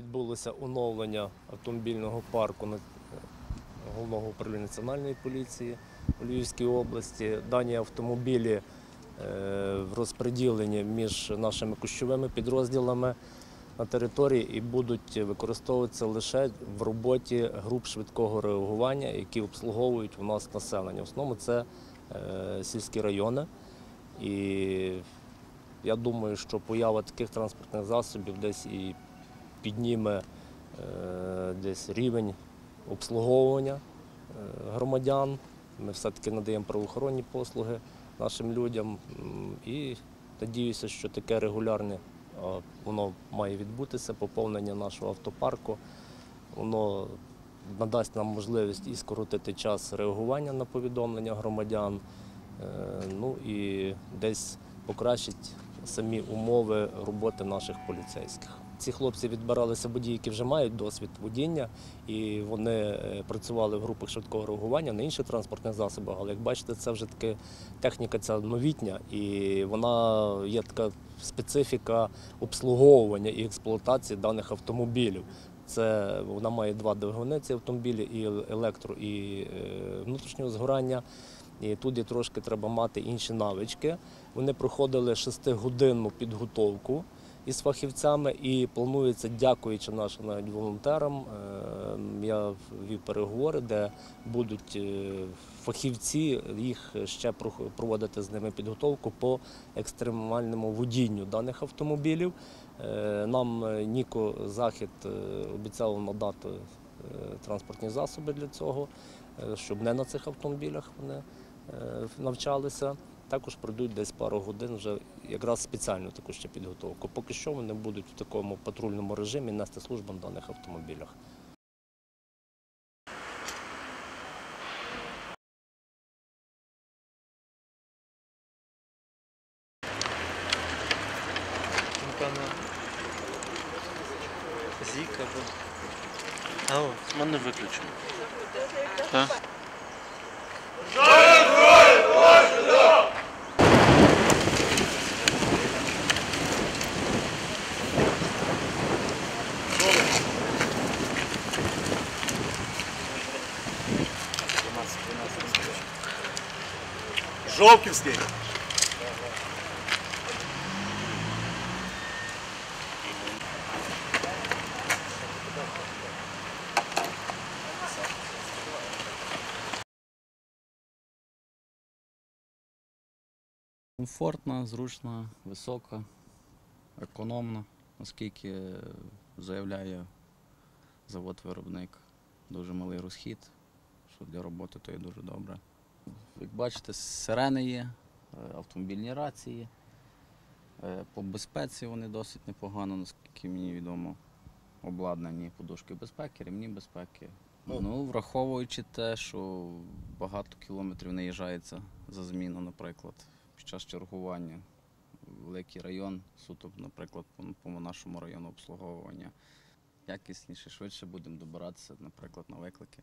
відбулося оновлення автомобільного парку головного управління національної поліції у Львівській області. Дані автомобілі е, розподілені між нашими кущовими підрозділами на території і будуть використовуватися лише в роботі груп швидкого реагування, які обслуговують у нас населення. В основному це е, сільські райони. І я думаю, що поява таких транспортних засобів десь і підніме е, десь рівень обслуговування е, громадян. Ми все-таки надаємо правоохоронні послуги нашим людям. І надіюся, що таке регулярне воно має відбутися, поповнення нашого автопарку. Воно надасть нам можливість і скоротити час реагування на повідомлення громадян, е, ну і десь покращить самі умови роботи наших поліцейських. Ці хлопці відбиралися водії, які вже мають досвід водіння, і вони е, працювали в групах швидкого реагування на інших транспортних засобах. Але як бачите, це вже таки техніка ця новітня, і вона є така специфіка обслуговування і експлуатації даних автомобілів. Це вона має два двигуни, ці автомобілі, і електро, і е, внутрішнього згорання. І тут є трошки треба мати інші навички. Вони проходили шестигодинну підготовку із фахівцями і планується, дякуючи нашим навіть волонтерам, е, я вів переговори, де будуть е, фахівці їх ще проводити з ними підготовку по екстремальному водінню даних автомобілів. Е, Нам Ніко Захід обіцяв надати транспортні засоби для цього, щоб не на цих автомобілях вони навчалися. Також пройдуть десь пару годин вже якраз спеціальну таку ще підготовку. Поки що вони будуть в такому патрульному режимі нести службу на даних автомобілях. Зіка або. А, о, мене виключено. Жовківський. Комфортна, зручна, висока, економна, оскільки е, заявляє завод-виробник дуже малий розхід, що для роботи то є дуже добре. Як бачите, сирени є, е, автомобільні рації. Е, По безпеці вони досить непогано, наскільки мені відомо, обладнані подушки безпеки, ремні безпеки. Ну, враховуючи те, що багато кілометрів наїжджається за зміну, наприклад, під час чергування, великий район, суто, наприклад, по нашому району обслуговування, якісніше, швидше будемо добиратися, наприклад, на виклики.